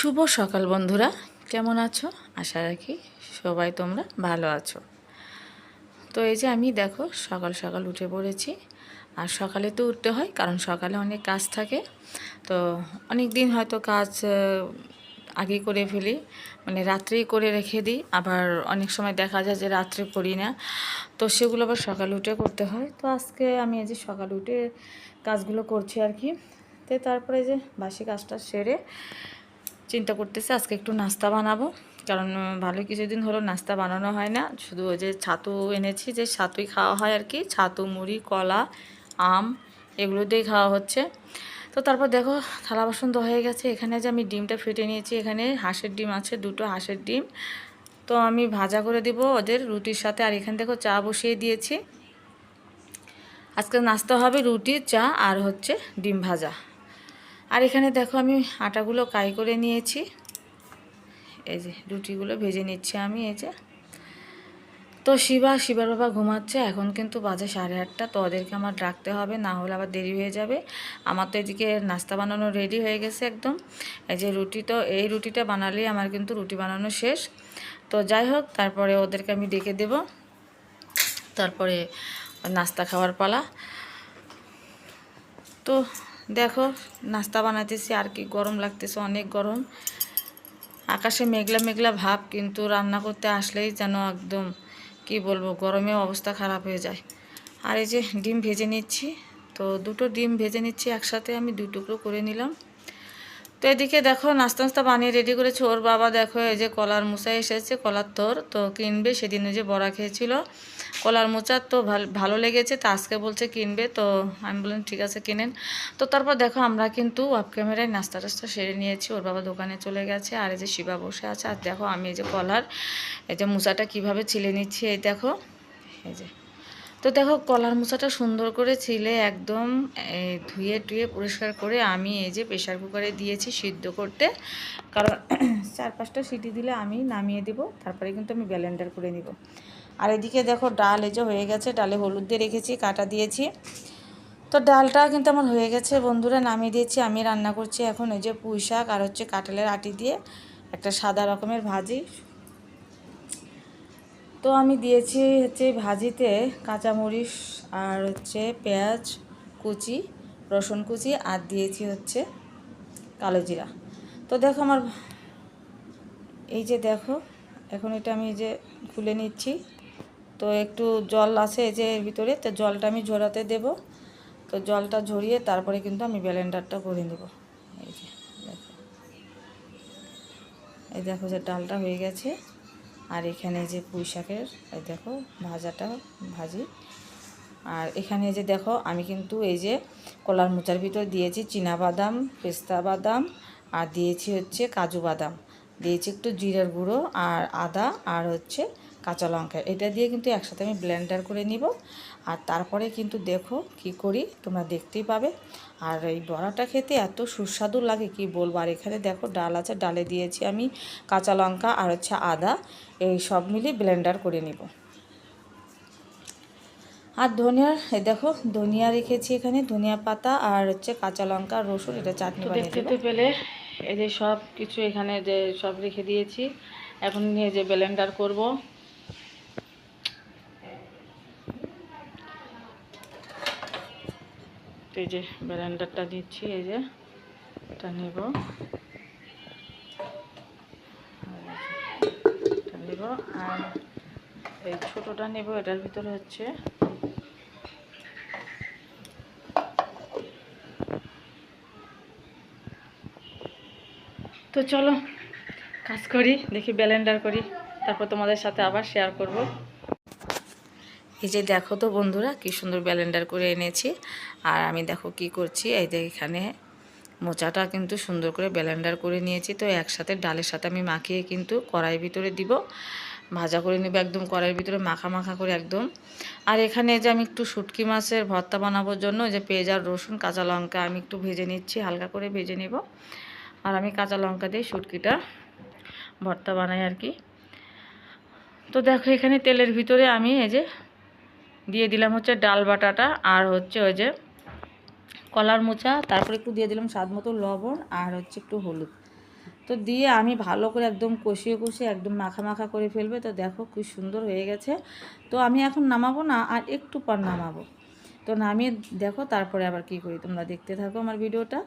শুভ সকাল বন্ধুরা। কেমন আছো? আশা রাখি সবাই তোমরা ভালো আছো। তো এই যে আমি দেখো, সকাল সকাল উঠে পড়েছি। আর সকালে তো উঠতে হয়, কারণ সকালে অনেক কাজ থাকে। তো অনেক দিন হয়তো কাজ আগে করে ফেলি মানে রাত্রেই করে রেখে দিই। আবার অনেক সময় দেখা যায় যে রাত্রে করি না। তো সেগুলো আবার সকালে উঠে করতে হয়। তো আজকে আমি এই যে সকালে উঠে কাজগুলো করছি আর কি। তো তারপরে যে বাসি কাজটা সেরে চিন্তা করতেছি, আজকে একটু নাস্তা বানাবো। কারণ ভালো কিছুদিন হলো নাস্তা বানানো হয় না। শুধু ওই যে ছাতু এনেছি, যে ছাতুই খাওয়া হয় আর কি। ছাতু, মুড়ি, কলা, আম, এগুলো দিয়েই খাওয়া হচ্ছে। তো তারপর দেখো, থালা বাসন তো হয়ে গেছে। এখানে যে আমি ডিমটা ফেটে নিয়েছি, এখানে হাঁসের ডিম আছে, দুটো হাঁসের ডিম। তো আমি ভাজা করে দিব ওদের রুটির সাথে। আর এখানে দেখো, চা বসিয়ে দিয়েছি। আজকে নাস্তা হবে রুটি, চা আর হচ্ছে ডিম ভাজা। আর এখানে দেখো আমি আটাগুলো কাই করে নিয়েছি। এই যে রুটিগুলো ভেজে নিচ্ছি আমি, এই যে। তো শিবা, শিবার বাবা ঘুমাচ্ছে, এখন কিন্তু বাজে সাড়ে আটটা, তো ওদেরকে আমার ডাকতে হবে, না হলে আবার দেরি হয়ে যাবে। আমার তো এদিকে নাস্তা বানানো রেডি হয়ে গেছে একদম। এই যে রুটি তো, এই রুটিটা বানালেই আমার কিন্তু রুটি বানানো শেষ। তো যাই হোক, তারপরে ওদেরকে আমি ডেকে দেব। তারপরে নাস্তা খাওয়ার পালা। তো দেখো, নাস্তা বানাইতেছি, আর কি গরম লাগতেছে, অনেক গরম। আকাশে মেঘলা মেঘলা ভাব, কিন্তু রান্না করতে আসলেই যেন একদম, কি বলব গরমে অবস্থা খারাপ হয়ে যায়। আর এই যে ডিম ভেজে নিচ্ছি, তো দুটো ডিম ভেজে নিচ্ছি, একসাথে আমি দু টুকরো করে নিলাম। তো এদিকে দেখো, নাস্তা নাস্তা বানিয়ে রেডি করেছে ওর বাবা। দেখো, এই যে কলার মোচা এসেছে, কলার তোর, তো কিনবে, সেদিন যে বড়া খেয়েছিল। কলার মোচা তো ভালো লেগেছে, তো আজকে বলছে কিনবে, তো আমি বললাম, ঠিক আছে কিনেন তো তারপর দেখো, আমরা কিন্তু অফ ক্যামেরায় নাস্তা টাস্তা সেরে নিয়েছি, ওর বাবা দোকানে চলে গেছে, আর এই যে শিবা বসে আছে, আর দেখো, আমি এই যে কলার, এই যে মোচাটা কীভাবে ছিলে নিচ্ছি, এই দেখো, এই যে। তো দেখো, কলার মোচাটা সুন্দর করে ছিলে, একদম ধুয়ে টুয়ে পরিষ্কার করে আমি এই যে প্রেশার কুকারে দিয়েছি সিদ্ধ করতে, কারণ চার পাঁচটা সিটি দিলে আমি নামিয়ে দেব, তারপরে কিন্তু আমি ব্লেন্ডার করে নিব। আর এদিকে দেখো ডাল, এই যে হয়ে গেছে, ডালে হলুদ দিয়ে রেখেছি, কাটা দিয়েছি। তো ডালটা কিন্তু আমার হয়ে গেছে বন্ধুরা, নামিয়ে দিয়েছি, আমি রান্না করছি এখন এই যে পুঁই শাক আর হচ্ছে কাঁঠালের আটি দিয়ে একটা সাদা রকমের ভাজি। তো আমি দিয়েছি হচ্ছে ভাজিতে কাঁচামরিচ আর হচ্ছে পেঁয়াজ কুচি, রসুন কুচি আর দিয়েছি হচ্ছে কালো জিরা। তো দেখো আমার, এই যে দেখো, এখন এটা আমি যে খুলে নিচ্ছি। তো একটু জল আছে যে এর ভিতরে, তো জলটা আমি ঝরাতে দেব। তো জলটা ঝরিয়ে তারপরে কিন্তু আমি ব্লেন্ডারটা করে নেব। এই যে, দেখো। এই দেখো যে ডালটা হয়ে গেছে। আর এখানে যে পুঁই শাকের, এই দেখো ভাজাটা, ভাজি। আর এখানে যে দেখো, আমি কিন্তু এই যে কলার মোচার ভিতর দিয়েছি চীনা বাদাম, পেস্তা বাদাম, আর দিয়েছি হচ্ছে কাজু বাদাম। দিয়েছি একটু জিরার গুঁড়ো আর আদা, আর হচ্ছে কাঁচা লঙ্কা। এটা দিয়ে কিন্তু একসাথে আমি ব্লেন্ডার করে নিব। আর তারপরে কিন্তু দেখো কি করি তোমরা দেখতেই পাবে। আর এই বড়াটা খেতে এত সুস্বাদু লাগে কি বলব? আর এখানে দেখো ডাল আছে ডালে দিয়েছি আমি কাঁচা লঙ্কা আর হচ্ছে আদা। এই সব মিলিয়ে ব্লেন্ডার করে নিব। আর ধনিয়ার এই দেখো ধনিয়া রেখেছি এখানে ধনিয়া পাতা আর হচ্ছে কাঁচা লঙ্কা রসুন এটা চাটনি বানিয়ে দেখতে পেলে এই যে সব কিছু এখানে যে সব রেখে দিয়েছি এখন নিয়ে যে ব্লেন্ডার করব। তো এই যে ব্লেন্ডারটা দিচ্ছি, এই যে এটা নেব। নেব, আর এই ছোটোটা নেব, এটার ভিতরে হচ্ছে তো চলো কাজ করি, দেখি ব্লেন্ডার করি, তারপর তোমাদের সাথে আবার শেয়ার করব। এই যে দেখো তো বন্ধুরা, কি সুন্দর ব্লেন্ডার করে এনেছি। আর আমি দেখো কি করছি, এই যে এখানে মোচাটা কিন্তু সুন্দর করে ব্লেন্ডার করে নিয়েছি। তো একসাথে ডালের সাথে আমি মাখিয়ে কিন্তু কড়াইয়ের ভিতরে দিব। ভাজা করে নেব একদম কড়াইয়ের ভিতরে, মাখা মাখা করে একদম। আর এখানে যে আমি একটু শুটকি মাছের ভর্তা বানাবোর জন্য যে পেঁয়াজ আর রসুন, কাঁচা লঙ্কা আমি একটু ভেজে নিচ্ছি, হালকা করে ভেজে নেব। আর আমি কাঁচা লঙ্কা দিয়ে শুটকিটা ভর্তা বানাই আর কি। তো দেখো এখানে তেলের ভিতরে আমি এই যে দিয়ে দিলাম হচ্ছে ডাল বাটাটা আর হচ্ছে ওই যে কলার মোচা, তারপরে একটু দিয়ে দিলাম স্বাদ মতো লবণ আর হচ্ছে একটু হলুদ। তো দিয়ে আমি ভালো করে একদম কষিয়ে কষিয়ে একদম মাখা মাখা করে ফেলবে। তো দেখো খুব সুন্দর হয়ে গেছে। তো আমি এখন নামাবো না, আর একটু পর নামাবো। তো নামিয়ে দেখো তারপরে আবার কি করি, তোমরা দেখতে থাকো আমার ভিডিওটা।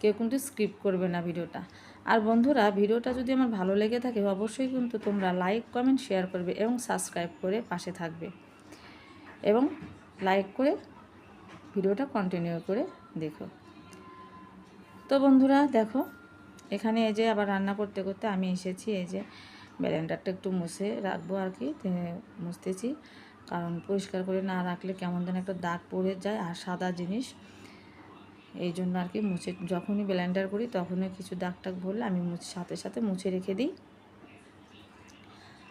কেউ কিন্তু স্ক্রিপ্ট করবে না ভিডিওটা। আর বন্ধুরা, ভিডিওটা যদি আমার ভালো লেগে থাকে, অবশ্যই কিন্তু তোমরা লাইক, কমেন্ট, শেয়ার করবে এবং সাবস্ক্রাইব করে পাশে থাকবে। এবং লাইক করে ভিডিওটা কন্টিনিউ করে দেখো। তো বন্ধুরা দেখো, এখানে এই যে আবার রান্না করতে করতে আমি এসেছি, এই যে ব্যালেন্ডারটা একটু মুছে রাখব আর কি মুছতেছি। কারণ পরিষ্কার করে না রাখলে কেমন যেন একটা দাগ পড়ে যায় আর সাদা জিনিস। এই জন্য আর কি মুছে, যখনই ব্লেন্ডার করি তখনই কিছু দাগ টাগ ভরলে আমি সাথে সাথে মুছে রেখে দিই।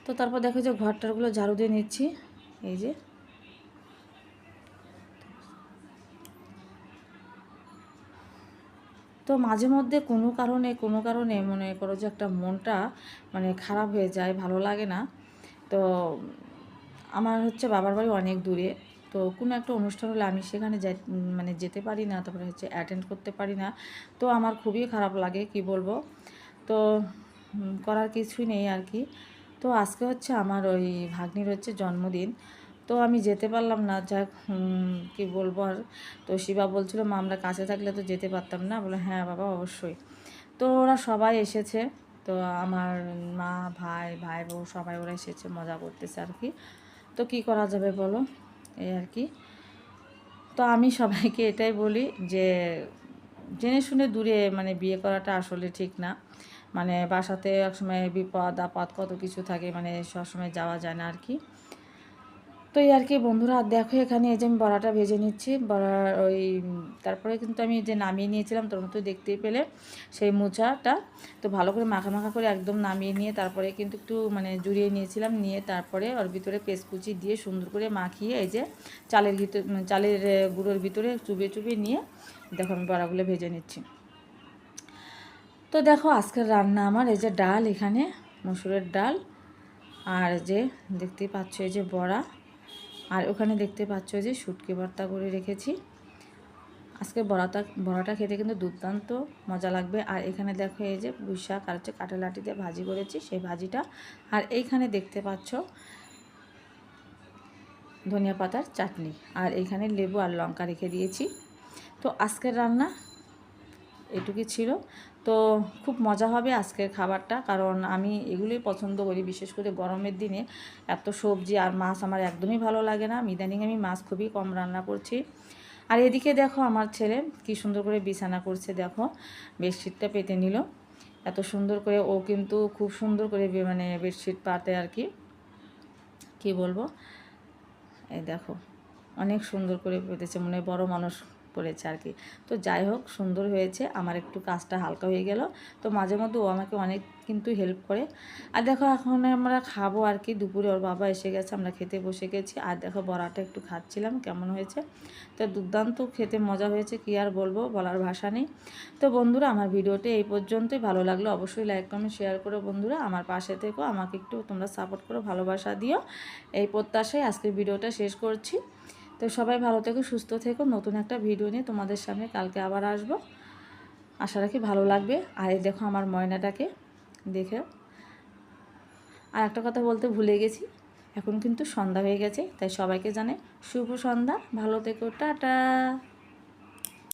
তো তারপর দেখো যে ঘরটারগুলো ঝাড়ু দিয়ে নিচ্ছি, এই যে তো মাঝে মধ্যে কোনো কারণে কোনো কারণে মনে করো যে একটা মনটা মানে খারাপ হয়ে যায়, ভালো লাগে না। তো আমার হচ্ছে বাবার বাড়ি অনেক দূরে। তো কোনো একটা অনুষ্ঠান হলে আমি সেখানে যাই মানে যেতে পারি না, তারপরে হচ্ছে অ্যাটেন্ড করতে পারি না। তো আমার খুবই খারাপ লাগে, কি বলব? তো করার কিছুই নেই আর কি। তো আজকে হচ্ছে আমার ওই ভাগ্নির হচ্ছে জন্মদিন। তো আমি যেতে পারলাম না উম, কি বলব আর। তো শিবা বলছিল মা আমরা কাছে থাকলে তো যেতে পারতাম না? বলে হ্যাঁ বাবা অবশ্যই। তো ওরা সবাই এসেছে। তো আমার মা ভাই ভাই বউ সবাই ওরা এসেছে মজা করতেছে আর কি। তো কি করা যাবে বলো? এই আর কি। তো আমি সবাইকে এটাই বলি যে জেনে শুনে দূরে মানে বিয়ে করাটা আসলে ঠিক না। মানে বাসাতে একসময় বিপদ আপদ কত কিছু থাকে মানে সবসময় যাওয়া যায় না আর কি। তো এই আর কি, বন্ধুরা, দেখো এখানে এই যে আমি বড়াটা ভেজে নিচ্ছি। বড়া ওই, তারপরে কিন্তু আমি যে নামিয়ে নিয়েছিলাম তোর মতো দেখতেই পেলে সেই মোচাটা। তো ভালো করে মাখা মাখা করে একদম নামিয়ে নিয়ে তারপরে কিন্তু একটু মানে জুড়িয়ে নিয়েছিলাম, নিয়ে তারপরে ওর ভিতরে পেস্ট কুচি দিয়ে সুন্দর করে মাখিয়ে এই যে চালের ভিতর চালের গুঁড়োর ভিতরে চুবিয়ে চুবিয়ে নিয়ে দেখো আমি বড়াগুলো ভেজে নিচ্ছি। তো দেখো আজকের রান্না আমার, এই যে ডাল এখানে, মসুরের ডাল। আর যে দেখতেই পাচ্ছ এই যে বড়া। আর ওখানে দেখতে পাচ্ছ যে শুটকি ভর্তা করে রেখেছি। আজকে বড়াটা বড়াটা খেতে কিন্তু দুর্দান্ত মজা লাগবে। আর এখানে দেখো এই যে শাক আর হচ্ছে কাঁঠালাটি দিয়ে ভাজি করেছি সেই ভাজিটা। আর এইখানে দেখতে পাচ্ছ ধনিয়া পাতার চাটনি আর এইখানে লেবু আর লঙ্কা রেখে দিয়েছি। তো আজকের রান্না এটুকুই ছিল। তো খুব মজা হবে আজকের খাবারটা। কারণ আমি এগুলোই পছন্দ করি, বিশেষ করে গরমের দিনে। এত সবজি আর মাছ আমার একদমই ভালো লাগে না। ইদানিং আমি মাছ খুবই কম রান্না করছি। আর এদিকে দেখো আমার ছেলে কি সুন্দর করে বিছানা করছে, দেখো। বেডশিটটা পেতে নিল। এত সুন্দর করে ও কিন্তু খুব সুন্দর করে মানে বেডশিট পাতে আর কি। কি বলব? এই দেখো, অনেক সুন্দর করে পেতেছে, মনে বড় মানুষ করেছে আর কি। তো যাই হোক, সুন্দর হয়েছে। আমার একটু কাজটা হালকা হয়ে গেল। তো মাঝে মধ্যে ও আমাকে অনেক কিন্তু হেল্প করে। আর দেখো, এখন আমরা খাব আর কি। দুপুরে ওর বাবা এসে গেছে, আমরা খেতে বসে গেছি। আর দেখো, বড়াটা একটু খাচ্ছিলাম, কেমন হয়েছে। তো দুর্দান্ত খেতে মজা হয়েছে, কি আর বলব, বলার ভাষা নেই। তো বন্ধুরা, আমার ভিডিওটি এই পর্যন্তই। ভালো লাগল অবশ্যই লাইক কমেন্ট শেয়ার করো বন্ধুরা। আমার পাশে থেকো, আমাকে একটু তোমরা সাপোর্ট করো, ভালোবাসা দিও। এই প্রত্যাশায় আজকের ভিডিওটা শেষ করছি। তো সবাই ভালো থেকো, সুস্থ থেকো। নতুন একটা ভিডিও নিয়ে তোমাদের সামনে কালকে আবার আসব। আশা রাখি ভালো লাগবে। আর এই দেখো আমার ময়নাটাকে দেখে আর একটা কথা বলতে ভুলে গেছি, এখন কিন্তু সন্ধ্যা হয়ে গেছে, তাই সবাইকে জানে শুভ সন্ধ্যা। ভালো থেকো, টাটা।